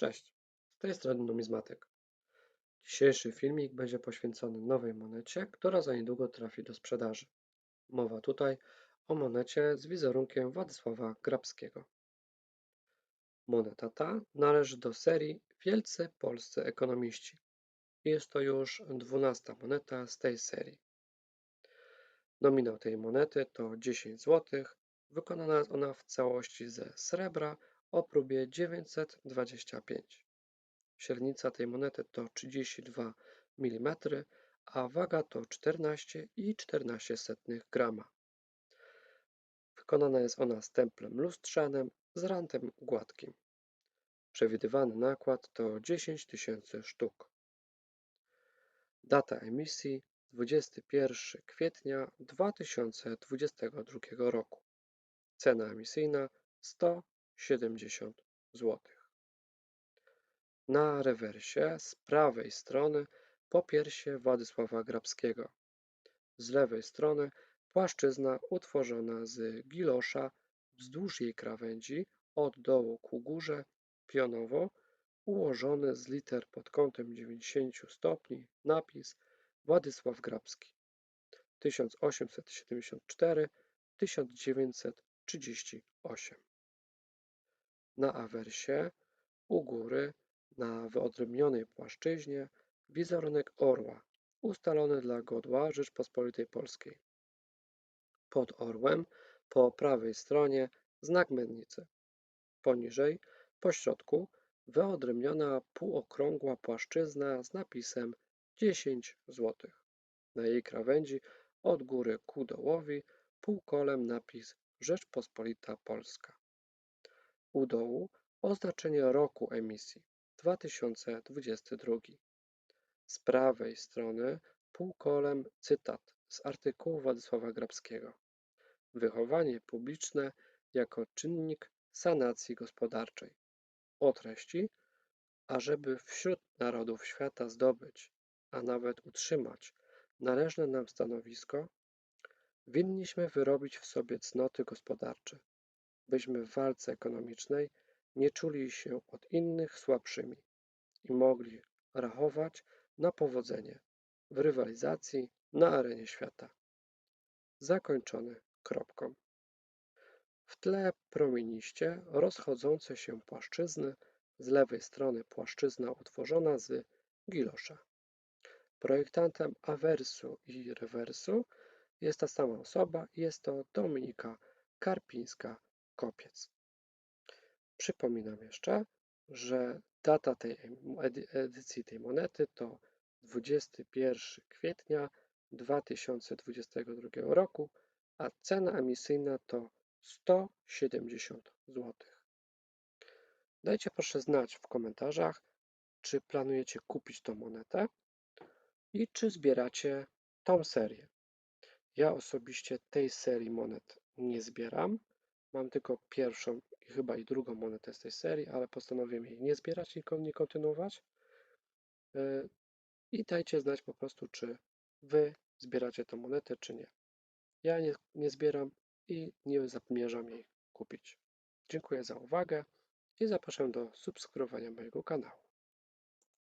Cześć, z tej strony numizmatyk. Dzisiejszy filmik będzie poświęcony nowej monecie, która za niedługo trafi do sprzedaży. Mowa tutaj o monecie z wizerunkiem Władysława Grabskiego. Moneta ta należy do serii Wielcy Polscy Ekonomiści. Jest to już dwunasta moneta z tej serii. Nominał tej monety to 10 zł. Wykonana jest ona w całości ze srebra o próbie 925. Średnica tej monety to 32 mm, a waga to 14,14 grama. Wykonana jest ona stemplem lustrzanym z rantem gładkim. Przewidywany nakład to 10 tysięcy sztuk. Data emisji 21 kwietnia 2022 roku. Cena emisyjna 170 zł. Na rewersie z prawej strony popiersie Władysława Grabskiego. Z lewej strony płaszczyzna utworzona z gilosza wzdłuż jej krawędzi od dołu ku górze pionowo ułożony z liter pod kątem 90 stopni napis Władysław Grabski 1874-1938. Na awersie u góry na wyodrębnionej płaszczyźnie wizerunek orła ustalony dla godła Rzeczpospolitej Polskiej. Pod orłem po prawej stronie znak mennicy. Poniżej, po środku, wyodrębniona półokrągła płaszczyzna z napisem 10 zł. Na jej krawędzi od góry ku dołowi półkolem napis Rzeczpospolita Polska. U dołu oznaczenie roku emisji 2022. Z prawej strony półkolem cytat z artykułu Władysława Grabskiego. Wychowanie publiczne jako czynnik sanacji gospodarczej. O treści, ażeby wśród narodów świata zdobyć, a nawet utrzymać należne nam stanowisko, winniśmy wyrobić w sobie cnoty gospodarcze, byśmy w walce ekonomicznej nie czuli się od innych słabszymi i mogli rachować na powodzenie w rywalizacji na arenie świata. Zakończony kropką. W tle promieniście rozchodzące się płaszczyzny, z lewej strony płaszczyzna utworzona z gilosza. Projektantem awersu i rewersu jest ta sama osoba, jest to Dominika Karpińska-Kopiec. Przypominam jeszcze, że data tej edycji tej monety to 21 kwietnia 2022 roku, a cena emisyjna to 170 zł. Dajcie proszę znać w komentarzach, czy planujecie kupić tą monetę i czy zbieracie tą serię. Ja osobiście tej serii monet nie zbieram. Mam tylko pierwszą i chyba i drugą monetę z tej serii, ale postanowiłem jej nie zbierać i nie kontynuować. E, I dajcie znać po prostu, czy Wy zbieracie tę monetę, czy nie. Ja nie, nie zbieram i nie zamierzam jej kupić. Dziękuję za uwagę i zapraszam do subskrybowania mojego kanału.